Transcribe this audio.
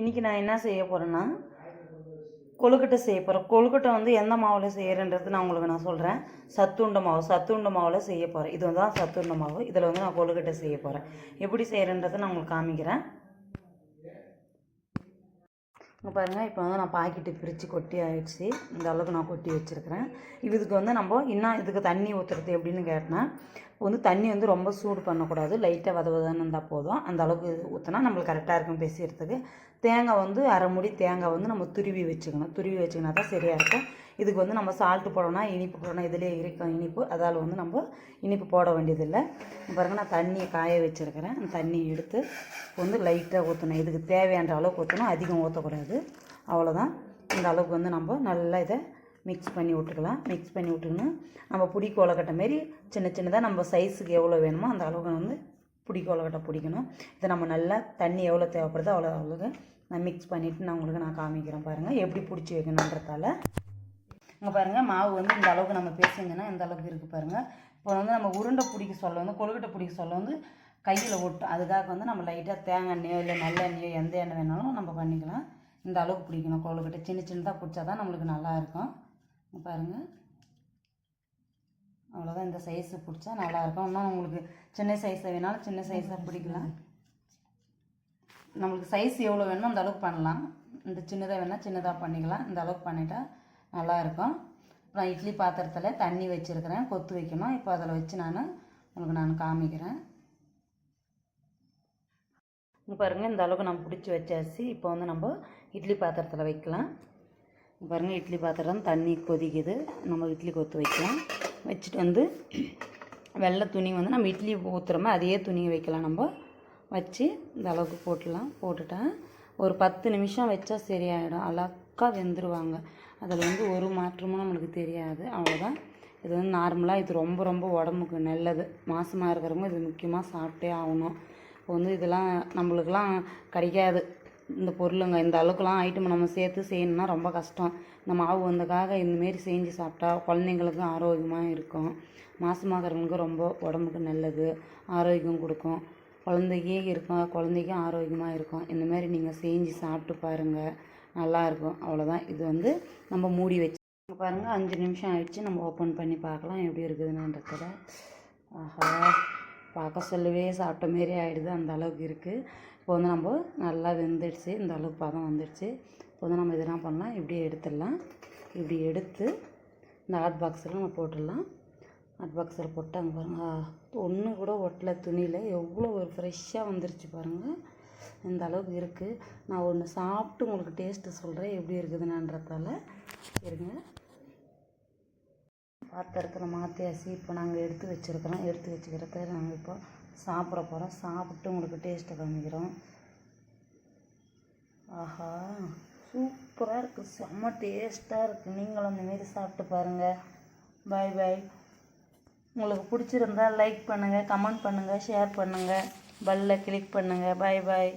இன்றைக்கி நான் என்ன செய்ய போகிறேன்னா கொழுக்கட்டை செய்ய போகிறேன் கொழுக்கட்டை வந்து எந்த மாவில் செய்கிறேன்றது நான் உங்களுக்கு நான் சொல்கிறேன் சத்துண்ட மாவு சத்துண்ட மாவில் செய்ய போகிறேன் இது வந்து தான் சத்துண்ட மாவு. இதில் வந்து நான் கொழுக்கட்டை செய்ய போகிறேன் எப்படி செய்கிறேன்றதை நான் உங்களுக்கு காமிக்கிறேன். இங்கே பாருங்கள் இப்போ வந்து நான் பாக்கெட்டு பிரித்து கொட்டி ஆயிடுச்சு. இந்த அளவுக்கு நான் கொட்டி வச்சுருக்கிறேன். இதுக்கு வந்து நம்ம இன்னும் இதுக்கு தண்ணி ஊற்றுறது எப்படின்னு கேட்டேன்னா இப்போ வந்து தண்ணி வந்து ரொம்ப சூடு பண்ணக்கூடாது. லைட்டாக வத வதன்னு இருந்தால் போதும். அந்த அளவுக்கு ஊற்றினா நம்மளுக்கு கரெக்டாக இருக்கும் பேசிகிறதுக்கு தேங்காய் வந்து அரை முடி தேங்காய் வந்து நம்ம துருவி வச்சுக்கணும். துருவி வச்சுக்கினா தான் சரியாக இருக்கும். இதுக்கு வந்து நம்ம சால்ட்டு போடணும் இனிப்பு போடணும். இதிலே இருக்கும் இனிப்பு. அதால் வந்து நம்ம இனிப்பு போட வேண்டியதில்லை. பாருங்கள் நான் தண்ணியை காய வச்சுருக்கிறேன். அந்த தண்ணியை எடுத்து வந்து லைட்டாக ஊற்றணும் இதுக்கு தேவையான அளவுக்கு ஊற்றணும் அதிகம் ஊற்றக்கூடாது அவ்வளோதான் இந்த அளவுக்கு வந்து நம்ம நல்லா இதை மிக்ஸ் பண்ணி விட்டுக்கலாம். மிக்ஸ் பண்ணி விட்டுக்கணும் நம்ம புடி கோலக்கட்டை மாரி சின்ன சின்னதாக நம்ம சைஸுக்கு எவ்வளோ வேணுமோ அந்த அளவுக்கு வந்து புடி கோலக்கட்டை பிடிக்கணும். இதை நம்ம நல்லா தண்ணி எவ்வளோ தேவைப்படுதோ அவ்வளோ அவ்வளோக்கு நான் மிக்ஸ் பண்ணிவிட்டு நான் உங்களுக்கு நான் காமிக்கிறேன் பாருங்கள் எப்படி பிடிச்சி வைக்கணுன்றதால. இங்கே பாருங்கள் மாவு வந்து இந்த அளவுக்கு நம்ம பேசிங்கன்னா இந்த அளவுக்கு இருக்குது பாருங்கள் இப்போ வந்து நம்ம உருண்டை பிடிக்க சொல்ல வந்து கொழுக்கட்டை பிடிக்க சொல்ல வந்து கையில் ஒட்டும் அதுக்காக வந்து நம்ம லைட்டாக தேங்காய் எண்ணெயோ இல்லை நல்லெண்ணெயோ எந்த எண்ணெய் வேணாலும் நம்ம பண்ணிக்கலாம். இந்த அளவுக்கு பிடிக்கணும் கொழுக்கட்டை சின்ன சின்னதாக பிடிச்சா தான் நம்மளுக்கு நல்லாயிருக்கும் பாருங்கள் அவ்வளோதான் இந்த சைஸு பிடிச்சா நல்லாயிருக்கும் இன்னும் உங்களுக்கு சின்ன சைஸில் வேணாலும் சின்ன சைஸாக பிடிக்கலாம். நம்மளுக்கு சைஸ் எவ்வளோ வேணுமோ அந்த அளவுக்கு பண்ணலாம். இந்த சின்னதாக வேணால் சின்னதாக பண்ணிக்கலாம். இந்த அளவுக்கு பண்ணிட்டா நல்லா இருக்கும். நான் இட்லி பாத்திரத்தில் தண்ணி வச்சுருக்கிறேன். கொத்து வைக்கணும். இப்போ அதில் வச்சு நான் உங்களுக்கு நான் காமிக்கிறேன். இங்கே பாருங்கள் இந்த அளவுக்கு நம்ம பிடிச்சி வச்சாச்சு. இப்போ வந்து நம்ம இட்லி பாத்திரத்தில் வைக்கலாம். பாருங்கள் இட்லி பாத்திரம் தண்ணி கொதிக்குது. நம்ம இட்லி கொத்து வைக்கலாம். வச்சுட்டு வந்து வெள்ளை துணி வந்து நம்ம இட்லி ஊற்றுறோமோ அதே துணியை வைக்கலாம் நம்ம. வச்சு இந்த அளவுக்கு போட்டுடலாம். போட்டுட்டா ஒரு பத்து நிமிஷம் வச்சா சரியாயிடும். அழகா வெந்துருவாங்க. அதில் வந்து ஒரு மாற்றமும் நம்மளுக்கு தெரியாது. அவ்வளோதான் இது வந்து நார்மலாக இது ரொம்ப ரொம்ப உடம்புக்கு நல்லது. மாசமாக இருக்கிறவங்க இது முக்கியமாக சாப்பிட்டே ஆகணும். இப்போ வந்து இதெல்லாம் நம்மளுக்கெலாம் கிடைக்காது. இந்த பொருளுங்க இந்த அளவுக்குலாம் ஐட்டம் நம்ம சேர்த்து செய்யணும்னா ரொம்ப கஷ்டம். இந்த மாவு வந்தக்காக இந்தமாரி செஞ்சு சாப்பிட்டா குழந்தைங்களுக்கும் ஆரோக்கியமாக இருக்கும். மாசமாகறவங்களுக்கு ரொம்ப உடம்புக்கு நல்லது ஆரோக்கியம் கொடுக்கும். குழந்தைக்கே இருக்கும் குழந்தைக்கும் ஆரோக்கியமாக இருக்கும். இந்தமாரி நீங்கள் செஞ்சு சாப்பிட்டு பாருங்கள் நல்லாயிருக்கும் அவ்வளோதான் இது வந்து நம்ம மூடி வச்சு பாருங்கள் அஞ்சு நிமிஷம் ஆயிடுச்சு. நம்ம ஓப்பன் பண்ணி பார்க்கலாம். எப்படி இருக்குதுன்னுன்றத ஆஹா. பார்க்க சொல்லவே சாப்பிட்ட மாரி ஆகிடுது அந்த அளவுக்கு இருக்குது இப்போ வந்து நம்ம நல்லா வெந்துடுச்சு இந்த அளவுக்கு பதம் வந்துடுச்சு. இப்போ வந்து நம்ம இதெல்லாம் பண்ணலாம். இப்படியே எடுத்துடலாம். இப்படி எடுத்து இந்த ஹாட் பாக்ஸில் நம்ம போட்டுடலாம். ஹாட் பாக்ஸில் போட்டு அங்கே பாருங்கள் ஒன்று கூட ஒட்டல துணியில். எவ்வளோ ஒரு ஃப்ரெஷ்ஷாக வந்துருச்சு பாருங்கள் இந்த அளவுக்கு இருக்குது நான் ஒன்று சாப்பிட்டு உங்களுக்கு டேஸ்ட்டு சொல்கிறேன் எப்படி இருக்குதுன்றதால இருங்க. பாத்திரத்தில் மாற்றியாச்சு இப்போ நாங்கள் எடுத்து வச்சுருக்கிறோம். எடுத்து வச்சுக்கிறத நாங்கள் இப்போ சாப்பிட போகிறோம் சாப்பிட்டு உங்களுக்கு டேஸ்ட்டை காமிக்கிறோம். ஆஹா சூப்பராக இருக்குது செம்ம டேஸ்ட்டாக இருக்குது நீங்களும் அந்தமாரி சாப்பிட்டு பாருங்கள் பாய் பாய் உங்களுக்கு பிடிச்சிருந்தா லைக் பண்ணுங்கள் கமெண்ட் பண்ணுங்கள் ஷேர் பண்ணுங்கள் பெல்லில் கிளிக் பண்ணுங்கள் பாய் பாய்